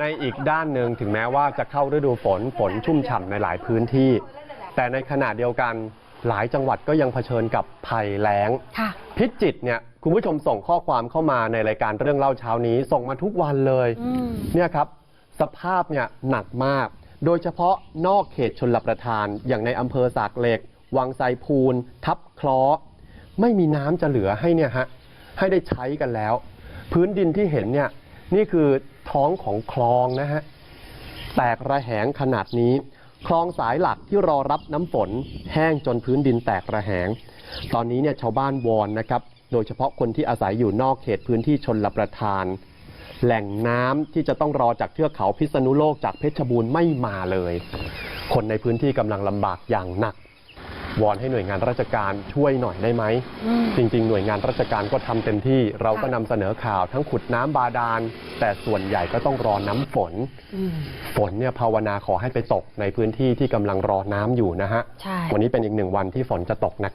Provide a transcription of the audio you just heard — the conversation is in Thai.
ในอีกด้านหนึ่งถึงแม้ว่าจะเข้าฤดูฝนฝนชุ่มฉ่ำในหลายพื้นที่ แต่ในขณะเดียวกันหลายจังหวัดก็ยังเผชิญกับภัยแล้งค่ะพิจิตรเนี่ยคุณผู้ชมส่งข้อความเข้ามาในรายการเรื่องเล่าเช้านี้ส่งมาทุกวันเลยอืมเนี่ยครับสภาพเนี่ยหนักมาก โดยเฉพาะนอกเขตชนรับประทาน อย่างในอำเภอสากเหล็ก วังไซพูน ทับคลอไม่มีน้ำจะเหลือให้เนี่ยฮะให้ได้ใช้กันแล้ว พื้นดินที่เห็นเนี่ยนี่คือ ท้องของคลองนะฮะแตกระแหงขนาดนี้ คลองสายหลักที่รอรับน้ำฝน แห้งจนพื้นดินแตกระแหง ตอนนี้เนี่ยชาวบ้านวอนนะครับ โดยเฉพาะคนที่อาศัยอยู่นอกเขตพื้นที่ชนรับประทาน แหล่งน้ำที่จะต้องรอจากเทือกเขาพิษณุโลกจากเพชรบูรณ์ไม่มาเลย คนในพื้นที่กำลังลำบากอย่างหนักวอนให้หน่วยงานราชการช่วยหน่อยได้ไหมอืมจริง ๆ หน่วยงานราชการก็ทำเต็มที่ เราก็นำเสนอข่าวทั้งขุดน้ำบาดาล แต่ส่วนใหญ่ก็ต้องรอน้ำฝนอืมฝนเนี่ยภาวนาขอให้ไปตกในพื้นที่ที่กำลังรอน้ำอยู่นะฮะ ใช่ วันนี้เป็นอีกหนึ่งวันที่ฝนจะตกนะครับ